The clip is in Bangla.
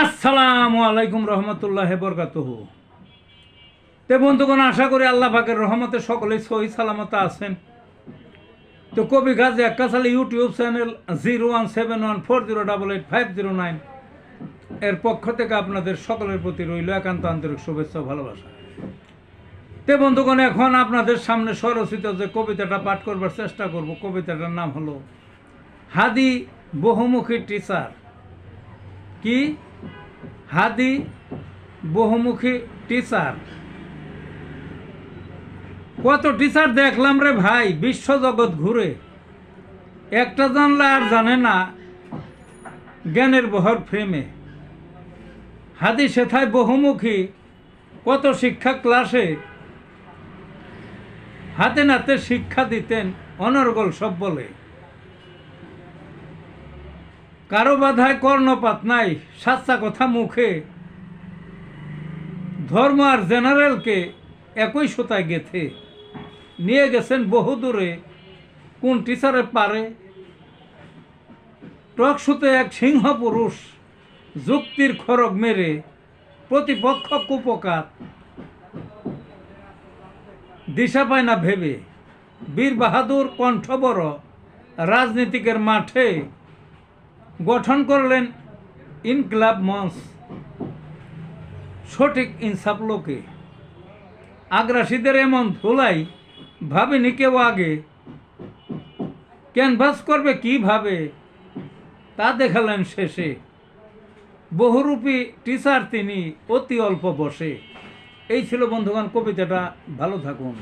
আসসালামু আলাইকুম রহমতুল্লাহ বরকাতুহ। তে বন্ধুগণ, আশা করি আল্লাহ পাকের রহমতে সকলেই সহি সালামতে আছেন। তো কবি Gazi Ekashali YouTube channel zero one seven one four zero double eight five zero nine এর পক্ষ থেকে আপনাদের সকলের প্রতি রইল একান্ত আন্তরিক শুভেচ্ছা ভালোবাসা। তে বন্ধুগণ, এখন আপনাদের সামনে স্বরচিত যে কবিতাটা পাঠ করবার চেষ্টা করব, কবিতাটার নাম হলো হাদি বহুমুখী টিচার। কি? হাদি বহুমুখী টিচার কত টিচার দেখলাম রে ভাই, বিশ্বজগৎ ঘুরে। একটা জানলে আর জানে না জ্ঞানের বহর ফ্রেমে হাদি সেথায় বহুমুখী, কত শিক্ষা ক্লাসে। হাতে নাতে শিক্ষা দিতেন অনর্গল সব বলে। কারও বাধায় কর্ণপাত নাই, সাচ্চা কথা মুখে। ধর্ম আর জেনারেলকে একই সুতায় গেথে। নিয়ে গেছেন বহু দূরে, কোন টিচারে পারে? টকশুতে এক সিংহ পুরুষ যুক্তির খড়গ মেরে প্রতিপক্ষ কুপকাত দিশা পায় না ভেবে, বীর বাহাদুর কণ্ঠবর রাজনীতিকের মাঠে। গঠন করলেন ইনকলাব মঞ্চ। সঠিক ইনসাফ লোকে। আগ্রাসীদের এমন ধুলাই ভাবেনি কেউ আগে। ক্যানভাস করবে কীভাবে, তা দেখালেন শেষে। বহুরূপী টিচার তিনি অতি অল্প বসে। এই ছিল বন্ধুগণ, কবিতাটা। ভালো থাকুন।